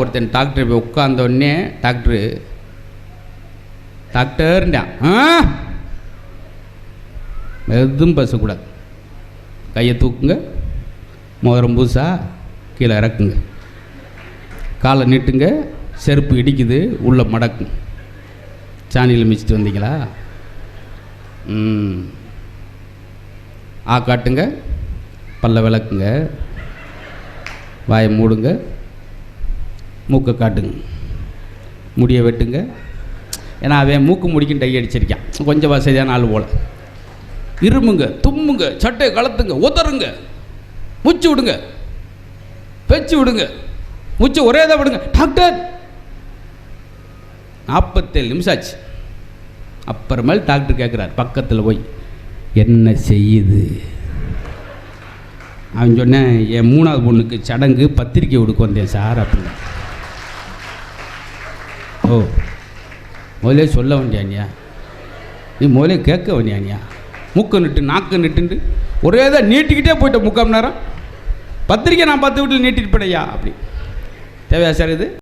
ஒருத்தன் டாக்டர் போய் உட்காந்தோடனே டாக்டரு டாக்டர்ன்றான் ஆ? எதுவும் பேசக்கூடாது. கையை தூக்குங்க. மோதிரம் பூசா கீழே இறக்குங்க. காலை நீட்டுங்க. செருப்பு இடிக்குது. உள்ளே மடக்கும் சாணியில் மிச்சிட்டு வந்தீங்களா? ம். ஆ காட்டுங்க. பல்ல விளக்குங்க. வாயை மூடுங்க. மூக்கை காட்டுங்க. முடியை வெட்டுங்க. ஏன்னா அவன் மூக்கு முடிக்கும் டை அடிச்சிருக்கான். கொஞ்சம் வசதியான ஆள் போல். இருமுங்க தும்முங்க சட்டையை கலத்துங்க உதறுங்க. மூச்சு விடுங்க. பேச்சு விடுங்க. மூச்சு ஒரே தான் விடுங்க. டாக்டர்! நாற்பத்தேழு நிமிஷம் ஆச்சு. அப்புறமேல் டாக்டர் கேட்குறார் பக்கத்தில் போய் என்ன செய்யுது? அவன் சொன்னேன் என் மூணாவது பொண்ணுக்கு சடங்கு பத்திரிக்கை கொடுக்க வந்தேன் சார் அப்படின்னு. ஓ முதலே சொல்ல வேண்டியானியா? நீ முதலே கேட்க வேண்டியானியா? மூக்க நிட்டு நாக்கு நிட்டுண்டு ஒரே தான் நீட்டிக்கிட்டே போயிட்டேன் முக்கால் மணி நேரம். பத்திரிக்கை நான் பத்து வீட்டில் நீட்டிட்டு போடையா அப்படி. தேவையா சார் இது?